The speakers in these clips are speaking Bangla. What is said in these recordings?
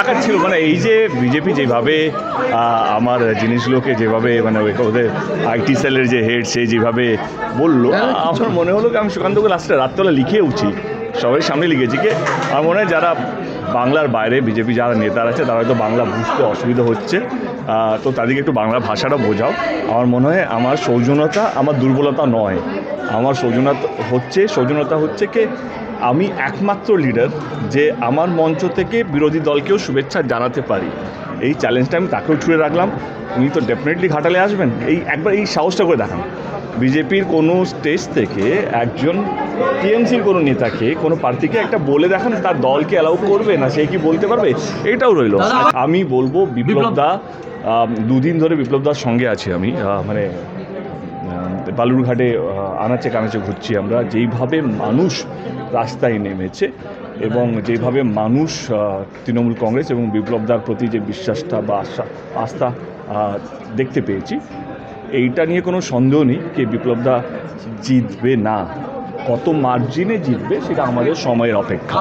তাকাচ্ছিল মানে এই যে বিজেপি যেভাবে আমার জিনিসগুলোকে যেভাবে মানে ওদের আইটি সেলের যে হেড সে যেভাবে বলল আমার মনে হলো কি? আমি সুকান্তকে লাস্টে রাত্রবেলা লিখেওছি সবাই সামনে লিখেছি কি? আমার মনে হয় যারা বাংলার বাইরে বিজেপি যারা নেতারা আছে তারা হয়তো বাংলা বুঝতে অসুবিধা হচ্ছে। তো তাদেরকে একটু বাংলা ভাষাটা বোঝাও। আমার মনে হয় আমার সৌজন্যতা আমার দুর্বলতা নয়। আমার সৌজন্যতা হচ্ছে সৌজন্যতা হচ্ছে কি? আমি একমাত্র লিডার যে আমার মঞ্চ থেকে বিরোধী দলকেও শুভেচ্ছা জানাতে পারি। এই চ্যালেঞ্জটা আমি তাকেও ছুঁড়ে রাখলাম। উনি তো ডেফিনেটলি ঘাটালে আসবেন। এই একবার এই সাহসটা করে দেখান। বিজেপির কোনো স্টেজ থেকে একজন টিএমসির কোনো নেতাকে কোনো প্রার্থীকে একটা বলে দেখান তার দলকে অ্যালাউ করবে না সে কি বলতে পারবে? এটাও রইল। আমি বলব বিপ্লব দা দুদিন ধরে বিপ্লব দার সঙ্গে আছি আমি। মানে বালুরঘাটে আনাচে কানাচে ঘুরছি আমরা। যেইভাবে মানুষ রাস্তায় নেমেছে এবং যেভাবে মানুষ তৃণমূল কংগ্রেস এবং বিপ্লবদার প্রতি যে বিশ্বাসটা বা আশা আস্থা দেখতে পেয়েছি এইটা নিয়ে কোনো সন্দেহ নেই যে বিপ্লবদা জিতবে না। কত মার্জিনে জিতবে সেটা আমাদের সময়ের অপেক্ষা।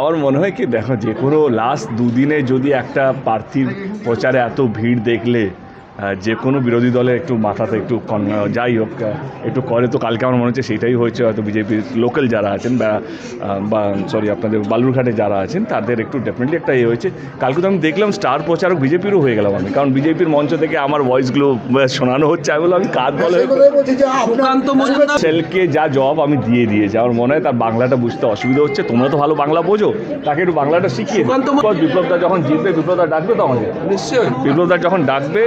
আমার মনে হয় কি দেখো যে কোনো লাস্ট দুদিনে যদি একটা প্রার্থীর প্রচারে এত ভিড় দেখলে যে কোনো বিরোধী দলে একটু মাথাতে একটু যাই হোক একটু করে তো কালকে আমার মনে হচ্ছে সেটাই হয়েছে হয়তো বিজেপির লোকাল যারা আছেন বা বা সরি আপনাদের বালুরঘাটে যারা আছেন তাদের একটু ডেফিনেটলি একটা ইয়ে হয়েছে। কালকে তো আমি দেখলাম স্টার প্রচারক বিজেপিরও হয়ে গেলাম আমি কারণ বিজেপির মঞ্চ থেকে আমার ভয়েসগুলো শোনানো হচ্ছে। আমি বললাম আমি মজুমদার সেলকে যা জব আমি দিয়ে দিয়েছি আমার মনে হয় তার বাংলাটা বুঝতে অসুবিধা হচ্ছে তোমরা তো ভালো বাংলা বোঝো তাকে একটু বাংলাটা শিখিয়ে বিপ্লবদা যখন জিতবে বিপ্লবদা ডাকবে তো আমাকে নিশ্চয়ই। বিপ্লবদা যখন ডাকবে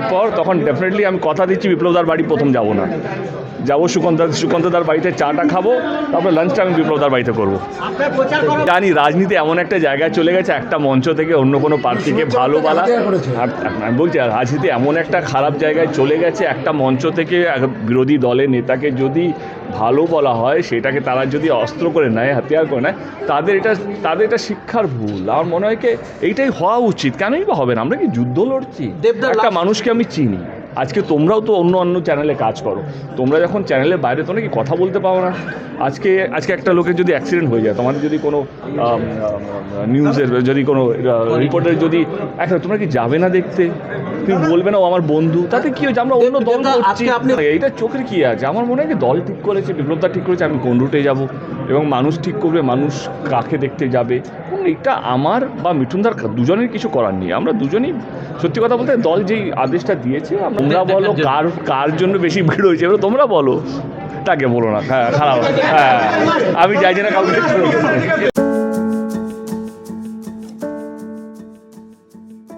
জেতার পর তখন ডেফিনেটলি আমি কথা দিচ্ছি বিপ্লবদার বাড়ি প্রথম যাব না। যাব সুকান্ত সুকান্তদার বাড়িতে চাটা খাব তারপরে লাঞ্চটা আমি বিপ্লবদার বাড়িতে করব। জানি রাজনীতি এমন একটা জায়গায় চলে গেছে একটা মঞ্চ থেকে অন্য কোনো প্রার্থীকে ভালো বলা। আমি বলছি রাজনীতি এমন একটা খারাপ জায়গায় চলে গেছে একটা মঞ্চ থেকে বিরোধী দলের নেতাকে যদি ভালো বলা হয় সেটাকে তারা যদি অস্ত্র করে নেয় হাতিয়ার করে নেয় তাদের এটা তাদের এটা শিক্ষার ভুল। আমার মনে হয় কি এইটাই হওয়া উচিত। কেনই বা হবে না? আমরা কি যুদ্ধ লড়ছি? একটা last- মানুষকে আমি চিনি। আজকে তোমরাও তো অন্য অন্য চ্যানেলে কাজ করো। তোমরা যখন চ্যানেলের বাইরে তো নাকি কথা বলতে পারো না? আজকে আজকে একটা লোকের যদি অ্যাক্সিডেন্ট হয়ে যায়, তোমাদের যদি কোনো নিউজের যদি কোনো রিপোর্টের যদি একটা তোমরা কি যাবে না দেখতে? তুমি বলবে না ও আমার বন্ধু। তাতে কি হয়েছে? আমরা অন্য দল করছি। এইটা চোখের কি আছে? আমার মনে হয় কি দল ঠিক করেছে বিপ্লবদা ঠিক করেছে আমি কোন রুটে যাব? এবং মানুষ ঠিক করবে মানুষ কাকে দেখতে যাবে? এবং এটা আমার বা মিঠুনদার দুজনের কিছু করার নেই। আমরা দুজনেই সত্যি কথা বলতে দল যেই আদেশটা দিয়েছে তোমরা বলো কার কার জন্য বেশি ভিড় হয়েছে। এবার তোমরা বলো। তাকে বলো না। হ্যাঁ খারাপ। হ্যাঁ আমি চাইছি না কাউকে